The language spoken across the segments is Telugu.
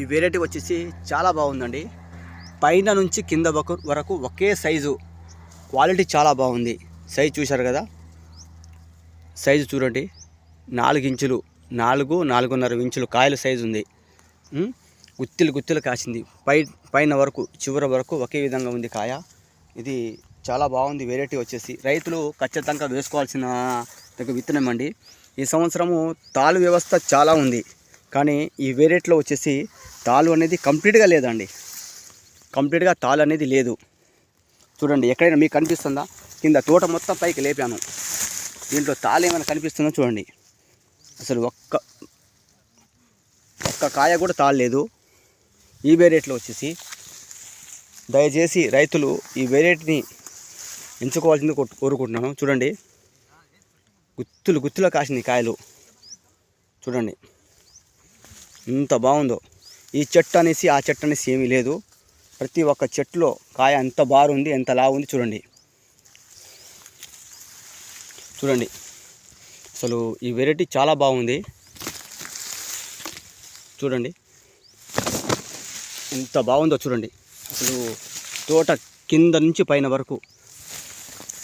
ఈ వెరైటీ వచ్చేసి చాలా బాగుందండి. పైన నుంచి కింద వరకు వరకు ఒకే సైజు క్వాలిటీ చాలా బాగుంది. సైజు చూశారు కదా? సైజు చూడండి. నాలుగు ఇంచులు నాలుగు నాలుగున్నర ఇంచులు కాయల సైజు ఉంది. గుత్తిలు గుత్తిలు కాసింది. పై పైన వరకు చివరి వరకు ఒకే విధంగా ఉంది కాయ. ఇది చాలా బాగుంది వెరైటీ వచ్చేసి. రైతులు ఖచ్చితంగా వేసుకోవాల్సిన విత్తనం అండి. ఈ సంవత్సరము తాళు వ్యవస్థ చాలా ఉంది. కానీ ఈ వేరేట్లో వచ్చేసి తాలు అనేది కంప్లీట్గా లేదండి. కంప్లీట్గా తాలు అనేది లేదు. చూడండి ఎక్కడైనా మీకు కనిపిస్తుందా? కింద తోట మొత్తం పైకి లేపాను. దీంట్లో తాలు ఏమైనా కనిపిస్తుందో చూడండి. అసలు ఒక్క ఒక్క కాయ కూడా తాలు లేదు. ఈ వెరైటీలో వచ్చేసి దయచేసి రైతులు ఈ వేరేట్ని ఎంచుకోవాల్సింది కోరుకుంటున్నాను. చూడండి. గుత్తులు గుత్తులు కాసింది కాయలు. చూడండి. ఇంత బాగుందో. ఈ చెట్టు అనేసి ఆ చెట్టు అనేసి ఏమీ లేదు. ప్రతి ఒక్క చెట్టులో కాయ ఎంత బారుంది ఎంత లావు ఉంది చూడండి. చూడండి. అసలు ఈ వెరైటీ చాలా బాగుంది. చూడండి. ఎంత బాగుందో చూడండి. అసలు తోట కింద నుంచి పైన వరకు.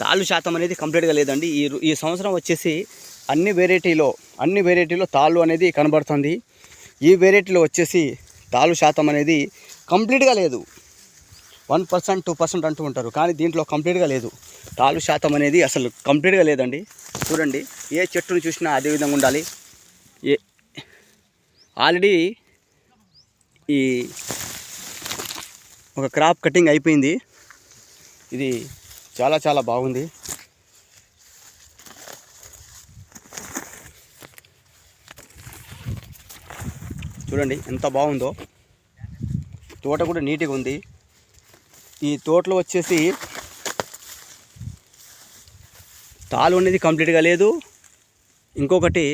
తాళ్ళు శాతం అనేది కంప్లీట్గా లేదండి. ఈ ఈ సంవత్సరం వచ్చేసి అన్ని వెరైటీలో అన్ని వెరైటీలో తాళ్ళు అనేది కనబడుతుంది. ఈ వెరైటీలో వచ్చేసి తాలు శాతం అనేది కంప్లీట్గా లేదు. వన్ పర్సెంట్ టూ పర్సెంట్ అంటూ ఉంటారు. కానీ దీంట్లో కంప్లీట్గా లేదు. తాలు శాతం అనేది అసలు కంప్లీట్గా లేదండి. చూడండి ఏ చెట్టును చూసినా అదే విధంగా ఉండాలి. ఏ ఆల్రెడీ ఈ ఒక క్రాప్ కటింగ్ అయిపోయింది. ఇది చాలా చాలా బాగుంది. చూడండి ఎంత బాగుందో. తోట కూడా నీట్గా ఉంది. ఈ తోటలో వచ్చేసి తాలు అనేది కంప్లీట్గా లేదు. ఇంకొకటి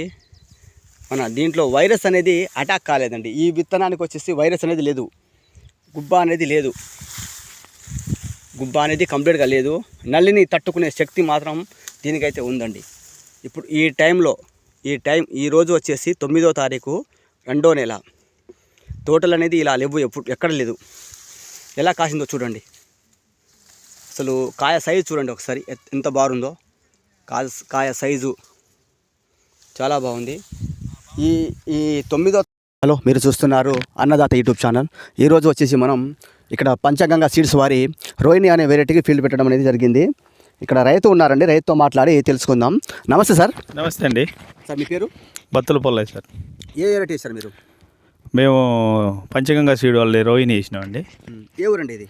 మన దీంట్లో వైరస్ అనేది అటాక్ కాలేదండి. ఈ విత్తనానికి వచ్చేసి వైరస్ అనేది లేదు. గుబ్బ అనేది లేదు. గుబ్బ అనేది కంప్లీట్గా లేదు. నల్లిని తట్టుకునే శక్తి మాత్రం దీనికైతే ఉందండి. ఇప్పుడు ఈ టైంలో ఈ టైం ఈ రోజు వచ్చేసి తొమ్మిదో తారీఖు రెండో నెల. తోటలు అనేది ఇలా లేవు ఎప్పుడు ఎక్కడ లేదు. ఎలా కాసిందో చూడండి. అసలు కాయ సైజు చూడండి ఒకసారి ఎత్- బాగుందో. కాయ కాయ సైజు చాలా బాగుంది. ఈ ఈ తొమ్మిదో హలో మీరు చూస్తున్నారు అన్నదాత యూట్యూబ్ ఛానల్. ఈరోజు వచ్చేసి మనం ఇక్కడ పంచగంగా సీడ్స్ వారి రోహిణి అనే వెరైటీకి ఫీల్డ్ పెట్టడం అనేది జరిగింది. ఇక్కడ రైతు ఉన్నారండి రైతుతో మాట్లాడి తెలుసుకుందాం. నమస్తే సార్. నమస్తే అండి. సార్ మీ పేరు? బత్తుల పొల్లయ్య సార్. ఏ వెరైటీ సార్ మీరు? మేము పంచగంగా సీడ్ వాళ్ళ రోహిణి వేసినామండి. ఏ ఊరండి ఇది?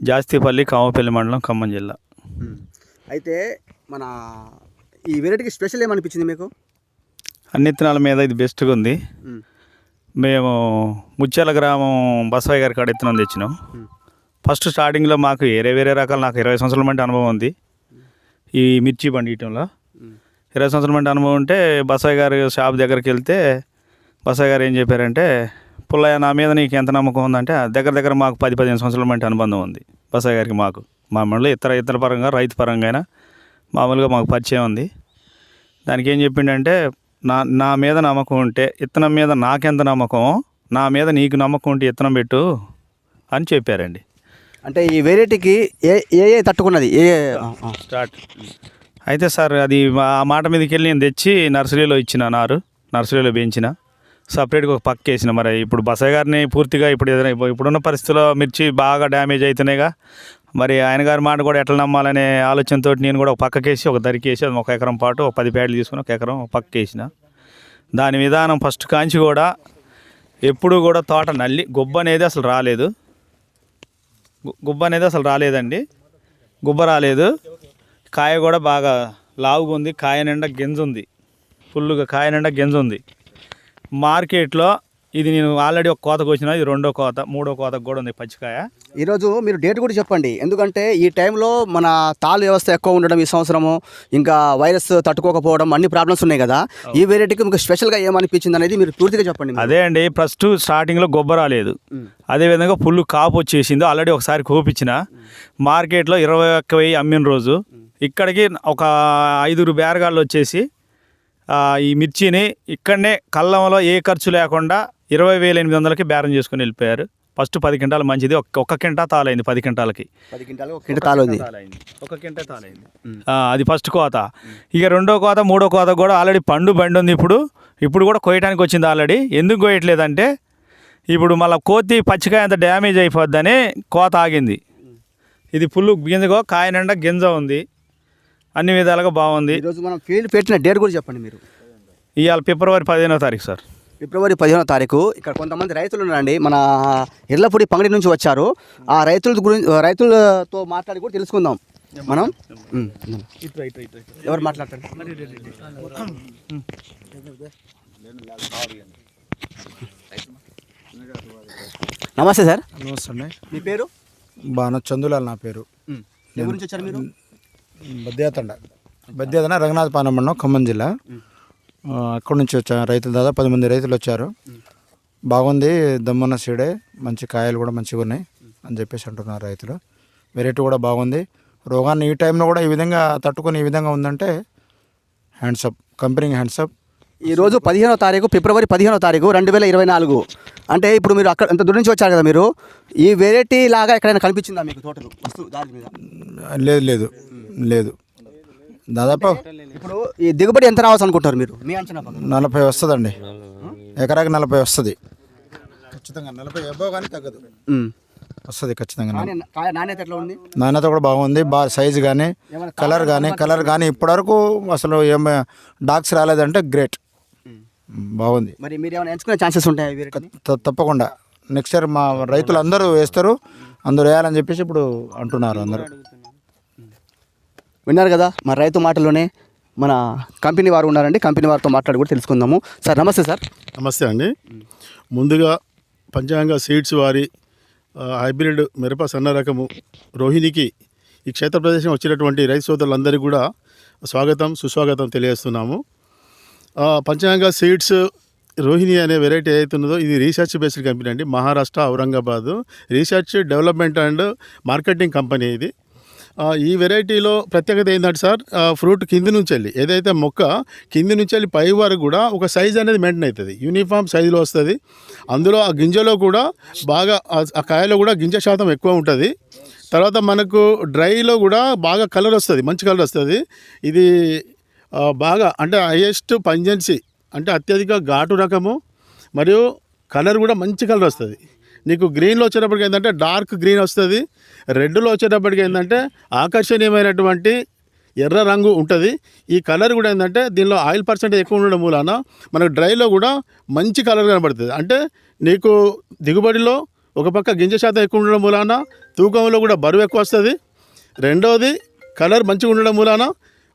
జాస్తిపల్లి కామపల్లి మండలం ఖమ్మం జిల్లా. అయితే మన ఈ వెరైటీకి స్పెషల్ ఏమనిపించింది మీకు? అన్ని విత్తనాల మీద ఇది బెస్ట్గా ఉంది. మేము ముత్యాల గ్రామం బసవయ్య గారి కాడ విత్తనం తెచ్చినాం. ఫస్ట్ స్టార్టింగ్లో మాకు వేరే వేరే రకాలు నాకు ఇరవై సంవత్సరాల మంది అనుభవం ఉంది. ఈ మిర్చి పండియటంలో. ఇరవై సంవత్సరాల మంది అనుభవం ఉంటే బసవయ్య గారి షాప్ దగ్గరికి వెళ్తే బసవయ్య గారు ఏం చెప్పారంటే పుల్లయ్య నా మీద నీకు ఎంత నమ్మకం ఉందంటే దగ్గర దగ్గర మాకు పది పదిహేను సంవత్సరాల మంది అనుబంధం ఉంది. బసవయ్య గారికి మాకు. మామూలుగా ఇతర ఇతర పరంగా రైతు పరంగా అయినా మామూలుగా మాకు పరిచయం ఉంది. దానికి ఏం చెప్పిండంటే నా నా మీద నమ్మకం ఉంటే ఇత్తనం మీద నాకెంత నమ్మకం నా మీద నీకు నమ్మకం ఉంటే ఇత్తనం పెట్టు అని చెప్పారండి. అంటే ఈ వెరైటీకి ఏ ఏ ఏ తట్టుకున్నది? ఏ. స్టార్ట్. అయితే సార్ అది ఆ మాట మీదకి వెళ్ళి నేను తెచ్చి నర్సరీలో ఇచ్చిన నారు నర్సరీలో పెంచిన సపరేట్గా ఒక పక్క వేసిన. మరి ఇప్పుడు బసయ్య గారిని పూర్తిగా ఇప్పుడు ఏదైనా ఇప్పుడున్న పరిస్థితుల్లో మిర్చి బాగా డ్యామేజ్ అవుతున్నాయిగా మరి ఆయన గారి మాట కూడా ఎట్లా నమ్మాలనే ఆలోచనతో నేను కూడా ఒక పక్కకేసి ఒక దరికేసి అది ఒక ఎకరం పాటు ఒక పది ప్యాడ్లు తీసుకుని ఒక ఎకరం ఒక పక్క వేసిన. దాని విధానం ఫస్ట్ కాంచి కూడా ఎప్పుడు కూడా తోట నల్లి గుబ్బ అనేది అసలు రాలేదు. గుబ్బ అనేది అసలు రాలేదండి. గుబ్బ రాలేదు. కాయ కూడా బాగా లావుగా ఉంది కాయ నిండా గింజ ఉంది ఫుల్గా కాయ నిండా గింజ ఉంది మార్కెట్లో ఇది నేను ఆల్రెడీ ఒక కోత కోసిన ఇది రెండో కోత మూడో కోతకు కూడా ఉంది పచ్చికాయ. ఈరోజు మీరు డేట్ కూడా చెప్పండి. ఎందుకంటే ఈ టైంలో మన తాళ్ళు వ్యవస్థ ఎక్కువ ఉండడం ఈ సంవత్సరము ఇంకా వైరస్ తట్టుకోకపోవడం అన్ని ప్రాబ్లమ్స్ ఉన్నాయి కదా. ఈ వెరైటీకి మీకు స్పెషల్గా ఏమనిపించింది అనేది మీరు పూర్తిగా చెప్పండి. అదే అండి ఫస్ట్ స్టార్టింగ్లో గొబ్బ రాలేదు. అదేవిధంగా ఫుల్ కాపు వచ్చేసింది ఆల్రెడీ ఒకసారి కోపించిన. మార్కెట్లో ఇరవై ఒక్క వెయ్యి అమ్మిన రోజు ఇక్కడికి ఒక ఐదుగురు బేరగాళ్ళు వచ్చేసి ఈ మిర్చిని ఇక్కడనే కళ్ళంలో ఏ ఖర్చు లేకుండా ఇరవై వేల ఎనిమిది వందలకి బేరం చేసుకుని వెళ్ళిపోయారు. ఫస్ట్ పది క్వింటాలు మంచిది. ఒక్క కింటా తాలైంది పది క్వింటాలకి. పది క్వింటాలు ఒక క్వింట తాలు ఉంది ఒక కింట తాలైంది. అది ఫస్ట్ కోత. ఇక రెండో కోత మూడో కోత కూడా ఆల్రెడీ పండు బండి ఉంది ఇప్పుడు. ఇప్పుడు కూడా కోయటానికి వచ్చింది ఆల్రెడీ. ఎందుకు కోయట్లేదంటే ఇప్పుడు మళ్ళీ కోతి పచ్చికాయ అంత డ్యామేజ్ అయిపోద్దని కోత ఆగింది. ఇది పుల్లు గింజగో కాయ నిండా గింజ ఉంది. అన్ని విధాలుగా బాగుంది. ఈరోజు మనం ఫీల్డ్ పెట్టిన డేట్ కూడా చెప్పండి మీరు. ఇవాళ ఫిబ్రవరి పదిహేనో తారీఖు సార్. ఫిబ్రవరి పదిహేనో తారీఖు. ఇక్కడ కొంతమంది రైతులు ఉన్నారండి. మన ఇర్లపూడి పంగడి నుంచి వచ్చారు. ఆ రైతుల గురించి రైతులతో మాట్లాడి కూడా తెలుసుకుందాం. మనం? ఎవరు మాట్లాడతారు? నమస్తే సార్. నమస్తే అండి మీ పేరు? బాగా చందులాల్ నా పేరు. నుంచి వచ్చారు మీరు? బద్యాతండ బద్యాతండ రఘునాథపాలెం మండలం ఖమ్మం జిల్లా. అక్కడి నుంచి వచ్చాను రైతులు దాదాపు పది మంది రైతులు వచ్చారు. బాగుంది దమ్మున్న సీడే. మంచి కాయలు కూడా మంచిగా ఉన్నాయి అని చెప్పేసి అంటున్నారు రైతులు. వెరైటీ కూడా బాగుంది. రోగాన్ని ఈ టైంలో కూడా ఈ విధంగా తట్టుకొని ఈ విధంగా ఉందంటే హ్యాండ్సప్ కంపెనీ హ్యాండ్సప్ ఈ రోజు పదిహేనో తారీఖు ఫిబ్రవరి పదిహేనో తారీఖు రెండు వేల ఇరవై నాలుగు. అంటే ఇప్పుడు మీరు అక్కడ ఎంత దూరం నుంచి వచ్చారు కదా మీరు ఈ వెరైటీ లాగా ఎక్కడైనా కనిపించిందా మీకు తోటలు లేదు లేదు. లేదు. దాదాపు ఇప్పుడు ఈ దిగుబడి ఎంత రావచ్చు అనుకుంటారు మీరు? మీ అంచనా నలభై వస్తుందండి. ఎకరాకి నలభై వస్తుంది. ఖచ్చితంగా నలభై అబ్బో కానీ తగ్గదు. వస్తుంది ఖచ్చితంగా నాణ్యత ఎట్లా ఉంది? నాణ్యత కూడా బాగుంది. బాగా సైజు కానీ కలర్ కానీ కలర్ కానీ ఇప్పటివరకు అసలు ఏం డాక్స్ రాలేదంటే గ్రేట్. బాగుంది. మరి మీరు ఏమైనా ఎంచుకునే ఛాన్సెస్ ఉంటాయి తప్పకుండా. నెక్స్ట్ ఇయర్ మా రైతులు అందరూ వేస్తారు. అందరూ వేయాలని చెప్పేసి ఇప్పుడు అంటున్నారు అందరూ. విన్నారు కదా మన రైతు మాటలోనే మన కంపెనీ వారు ఉన్నారండి కంపెనీ వారితో మాట్లాడి కూడా తెలుసుకుందాము. సార్ నమస్తే సార్. నమస్తే అండి. ముందుగా పంచాంగ సీడ్స్ వారి హైబ్రిడ్ మిరప సన్న రకము రోహిణికి ఈ క్షేత్ర ప్రదేశం వచ్చినటువంటి రైతు సోదరులందరికీ కూడా స్వాగతం సుస్వాగతం తెలియజేస్తున్నాము. పంచాంగ సీడ్స్ రోహిణి అనే వెరైటీ ఏదైతున్నదో ఇది రీసెర్చ్ బేస్డ్ కంపెనీ అండి Maharashtra Aurangabad. Research development and marketing company ఇది. ఈ వెరైటీలో ప్రత్యేకత ఏంటంటే సార్ ఫ్రూట్ కింది నుంచి వెళ్ళి ఏదైతే మొక్క కింది నుంచి వెళ్ళి పై వరకు కూడా ఒక సైజ్ అనేది మెయింటైన్ అవుతుంది. యూనిఫామ్ సైజులో వస్తుంది. అందులో ఆ గింజలో కూడా బాగా ఆ- కాయలో కూడా గింజ శాతం ఎక్కువ ఉంటుంది. తర్వాత మనకు డ్రైలో కూడా బాగా కలర్ వస్తుంది మంచి కలర్ వస్తుంది. ఇది బాగా అంటే హైయెస్ట్ పంజెన్సీ అంటే అత్యధిక ఘాటు రకము మరియు కలర్ కూడా మంచి కలర్ వస్తుంది. నీకు గ్రీన్లో వచ్చేటప్పటికి ఏంటంటే డార్క్ గ్రీన్ వస్తుంది. రెడ్లో వచ్చేటప్పటికి ఏంటంటే ఆకర్షణీయమైనటువంటి ఎర్ర రంగు ఉంటుంది. ఈ కలర్ కూడా ఏంటంటే దీనిలో ఆయిల్ పర్సెంటేజ్ ఎక్కువ ఉండడం మూలాన మనకు డ్రైలో కూడా మంచి కలర్ కనబడుతుంది. అంటే నీకు దిగుబడిలో ఒక పక్క గింజ శాతం ఎక్కువ ఉండడం మూలాన తూకంలో కూడా బరువు ఎక్కువ వస్తుంది. రెండవది కలర్ మంచిగా ఉండడం మూలాన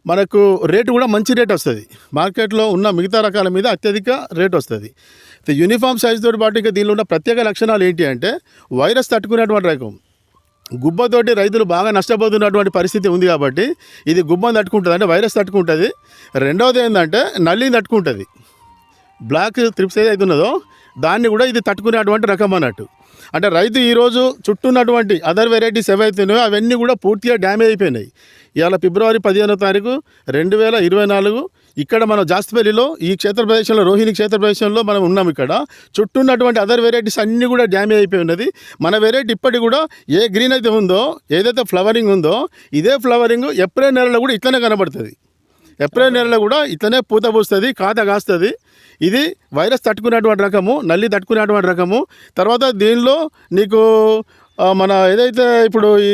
మనకు రేటు కూడా మంచి రేట్ వస్తుంది. మార్కెట్లో ఉన్న మిగతా రకాల మీద అత్యధిక రేట్ వస్తుంది. యూనిఫామ్ సైజ్ తోటి పాటు ఇంకా దీనిలో ఉన్న ప్రత్యేక లక్షణాలు ఏంటి అంటే వైరస్ తట్టుకునేటువంటి రకం. గుబ్బతోటి రైతులు బాగా నష్టపోతున్నటువంటి పరిస్థితి ఉంది కాబట్టి ఇది గుబ్బని తట్టుకుంటుంది అంటే వైరస్ తట్టుకుంటుంది. రెండవది ఏంటంటే నల్లిని తట్టుకుంటుంది. బ్లాక్ త్రిప్స్ ఏదైతే ఉన్నదో దాన్ని కూడా ఇది తట్టుకునేటువంటి రకం అన్నట్టు. అంటే రైతు ఈరోజు చుట్టూ ఉన్నటువంటి అదర్ వెరైటీస్ ఏవైతున్నాయో అవన్నీ కూడా పూర్తిగా డ్యామేజ్ అయిపోయినాయి. ఇవాళ ఫిబ్రవరి పదిహేనో తారీఖు రెండు వేల ఇరవై నాలుగు ఇక్కడ మనం జాస్తిపల్లిలో ఈ క్షేత్ర ప్రదేశంలో రోహిణి క్షేత్ర ప్రదేశంలో మనం ఉన్నాం ఇక్కడ. చుట్టూ ఉన్నటువంటి అదర్ వెరైటీస్ అన్నీ కూడా డ్యామేజ్ అయిపోయి ఉన్నది. మన వెరైటీ ఇప్పటికి కూడా ఏ గ్రీన్ అయితే ఉందో ఏదైతే ఫ్లవరింగ్ ఉందో ఇదే ఫ్లవరింగ్ ఏప్రిల్ నెలలో కూడా ఇట్లనే కనబడుతుంది. ఏప్రిల్ నెలలో కూడా ఇట్లనే పూత పూస్తుంది కాత కాస్తుంది. ఇది వైరస్ తట్టుకునేటువంటి రకము నల్లి తట్టుకునేటువంటి రకము. తర్వాత దీనిలో నీకు మన ఏదైతే ఇప్పుడు ఈ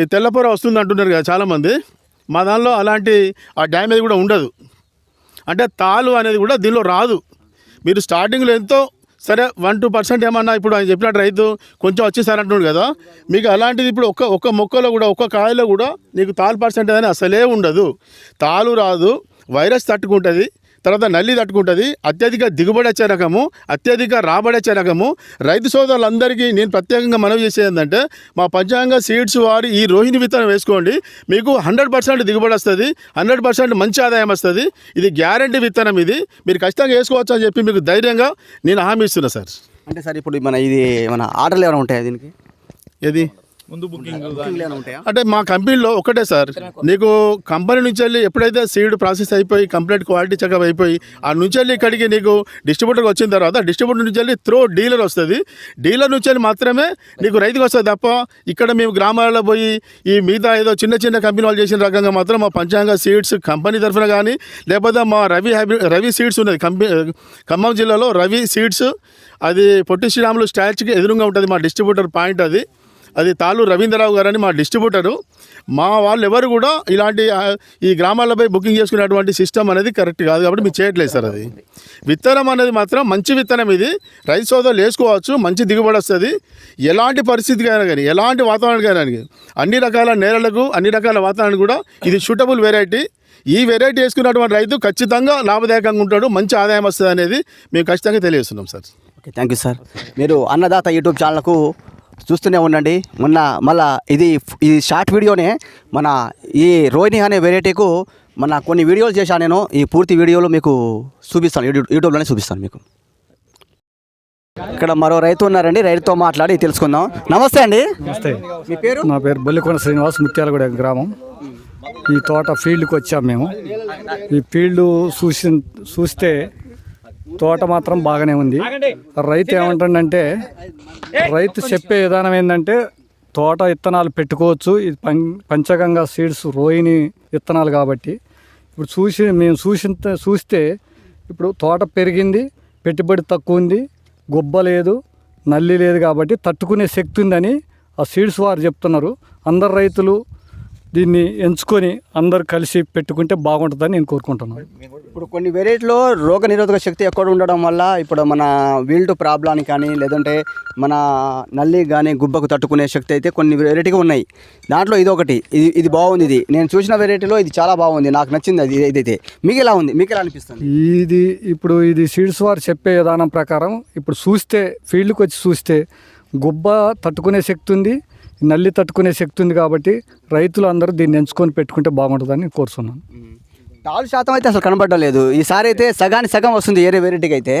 ఈ తెల్లపొర వస్తుంది అంటున్నారు కదా చాలామంది మా దానిలో అలాంటి ఆ డ్యామేజ్ కూడా ఉండదు. అంటే తాలు అనేది కూడా దీనిలో రాదు. మీరు స్టార్టింగ్లో ఎంతో సరే వన్ టూ పర్సెంట్ ఏమన్నా ఇప్పుడు ఆయన చెప్పినట్టు రైతు కొంచెం వచ్చేసారు అంటున్నాడు కదా మీకు అలాంటిది ఇప్పుడు ఒక్క ఒక్క మొక్కలో కూడా ఒక్క కాయలో కూడా నీకు తాలు పర్సెంట్ అనేది అసలే ఉండదు. తాలు రాదు వైరస్ తట్టుకుంటుంది. తర్వాత నల్లి తట్టుకుంటుంది. అత్యధిక దిగుబడి వచ్చే రకము అత్యధిక రాబడి వచ్చే రకము రైతు సోదరులందరికీ నేను ప్రత్యేకంగా మనవి చేసేది ఏంటంటే మా పంచాంగ సీడ్స్ వారి ఈ రోహిణి విత్తనం వేసుకోండి. మీకు హండ్రెడ్ పర్సెంట్ దిగుబడి వస్తుంది. హండ్రెడ్ పర్సెంట్ మంచి ఆదాయం వస్తుంది. ఇది గ్యారంటీ విత్తనం ఇది. మీరు ఖచ్చితంగా వేసుకోవచ్చు అని చెప్పి మీకు ధైర్యంగా నేను హామీ ఇస్తున్నా సార్. అంటే సార్ ఇప్పుడు మన ఇది మన ఆర్డర్లు ఏమైనా ఉంటాయా దీనికి? ఏది? ముందు బుకింగ్ అంటే మా కంపెనీలో ఒకటే సార్. నీకు కంపెనీ నుంచి వెళ్ళి ఎప్పుడైతే సీడ్ ప్రాసెస్ అయిపోయి కంప్లీట్ క్వాలిటీ చెకప్ అయిపోయి ఆ నుంచి వెళ్ళి ఇక్కడికి నీకు డిస్ట్రిబ్యూటర్కి వచ్చిన తర్వాత డిస్ట్రిబ్యూటర్ నుంచి వెళ్ళి త్రో డీలర్ వస్తుంది. డీలర్ నుంచి వెళ్ళి మాత్రమే నీకు రైతుకు వస్తుంది తప్ప ఇక్కడ మేము గ్రామాలలో పోయి ఈ మిగతా ఏదో చిన్న చిన్న కంపెనీ వాళ్ళు చేసిన రకంగా మాత్రం మా పంచాంగ సీడ్స్ కంపెనీ తరఫున కానీ లేకపోతే మా రవి హైబ్రిడ్ రవి సీడ్స్ ఉన్నది. కంపెనీ ఖమ్మం జిల్లాలో రవి సీడ్స్ అది పొట్టి శ్రీరాములు స్టాచ్కి ఎదురుగా ఉంటుంది మా డిస్ట్రిబ్యూటర్ పాయింట్ అది. అది తాళు రవీంద్రరావు గారని మా డిస్ట్రిబ్యూటరు. మా వాళ్ళు ఎవరు కూడా ఇలాంటి ఈ గ్రామాలపై బుకింగ్ చేసుకునేటువంటి సిస్టమ్ అనేది కరెక్ట్ కాదు కాబట్టి మీరు చేయట్లేదు సార్ అది. విత్తనం అనేది మాత్రం మంచి విత్తనం ఇది. రైతు సోదరులు వేసుకోవచ్చు మంచి దిగుబడి వస్తుంది. ఎలాంటి పరిస్థితికైనా కానీ ఎలాంటి వాతావరణానికి కానీ అన్ని రకాల నేలలకు అన్ని రకాల వాతావరణం కూడా ఇది సూటబుల్ వెరైటీ ఈ వెరైటీ వేసుకున్నటువంటి రైతు ఖచ్చితంగా లాభదాయకంగా ఉంటాడు మంచి ఆదాయం వస్తుంది అనేది మేము ఖచ్చితంగా తెలియజేస్తున్నాం sir. Okay thank you sir మీరు అన్నదాత యూట్యూబ్ ఛానల్కు చూస్తూనే ఉండండి. మొన్న మళ్ళా ఇది ఇది షార్ట్ వీడియోనే మన ఈ రోహిణి అనే వెరైటీకు మన కొన్ని వీడియోలు చేశాను నేను. ఈ పూర్తి వీడియోలు మీకు చూపిస్తాను. యూట్యూబ్ యూట్యూబ్లోనే చూపిస్తాను మీకు. ఇక్కడ మరో రైతు ఉన్నారండి. రైతుతో మాట్లాడి తెలుసుకుందాం. నమస్తే అండి. నమస్తే. మీ పేరు? నా పేరు బొల్లికొండ శ్రీనివాస్ ముత్యాలగూడ గ్రామం. ఈ తోట ఫీల్డ్కి వచ్చాం మేము. ఈ ఫీల్డ్ చూసి చూస్తే తోట మాత్రం బాగానే ఉంది. రైతు ఏమంటుండంటే రైతు చెప్పే విధానం ఏంటంటే తోట విత్తనాలు పెట్టుకోవచ్చు. ఇది పం పంచగంగా సీడ్స్ రోహిణి విత్తనాలు కాబట్టి. ఇప్పుడు చూసి మేము చూసిన చూస్తే ఇప్పుడు తోట పెరిగింది పెట్టుబడి తక్కువ ఉంది గుబ్బ లేదు నల్లి లేదు కాబట్టి తట్టుకునే శక్తి ఉందని ఆ సీడ్స్ వారు చెప్తున్నారు. అందరు రైతులు దీన్ని ఎంచుకొని అందరు కలిసి పెట్టుకుంటే బాగుంటుందని నేను కోరుకుంటున్నాను. ఇప్పుడు కొన్ని వెరైటీలో రోగ నిరోధక శక్తి ఎక్కువ ఉండడం వల్ల ఇప్పుడు మన వీల్డ్ ప్రాబ్లానికి కానీ లేదంటే మన నల్లి కానీ గుబ్బకు తట్టుకునే శక్తి అయితే కొన్ని వెరైటీగా ఉన్నాయి. దాంట్లో ఇది ఒకటి. ఇది ఇది బాగుంది ఇది. నేను చూసిన వెరైటీలో ఇది చాలా బాగుంది. నాకు నచ్చింది అది ఇదైతే మీకు ఎలా ఉంది? మీకు ఎలా అనిపిస్తుంది? ఇది ఇప్పుడు ఇది సీడ్స్ వారు చెప్పే విధానం ప్రకారం ఇప్పుడు చూస్తే ఫీల్డ్కి వచ్చి చూస్తే గుబ్బ తట్టుకునే శక్తి ఉంది. నల్లి తట్టుకునే శక్తి ఉంది కాబట్టి రైతులు అందరూ దీన్ని ఎంచుకొని పెట్టుకుంటే బాగుంటుందని నేను కోరుతున్నాను తాలు శాతం అయితే అసలు కనబడడం లేదు. ఈసారి అయితే సగానికి సగం వస్తుంది ఏరే వెరైటీకి అయితే.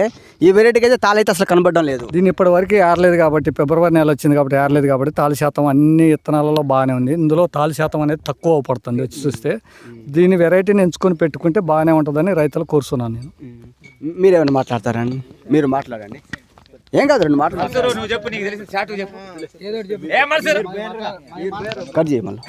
ఈ వెరైటీకి అయితే తాలు అయితే అసలు కనబడడం లేదు. దీన్ని ఇప్పటి వరకు ఏరలేదు కాబట్టి ఫిబ్రవరి నెల వచ్చింది కాబట్టి ఏరలేదు కాబట్టి తాలు శాతం అన్ని విత్తనాలలో బాగానే ఉంది. ఇందులో తాలు శాతం అనేది తక్కువ పడుతుంది వచ్చి చూస్తే. దీని వెరైటీని ఎంచుకొని పెట్టుకుంటే బాగానే ఉంటుందని రైతులు కోరుతున్నాను నేను. మీరేమైనా మాట్లాడతారండి? మీరు మాట్లాడండి. ఏం కాదు రెండు మాట్లాడతారు నువ్వు చెప్పు నీకు తెలిసిన చాటు చెప్పు. కట్ చేయ మళ్ళీ.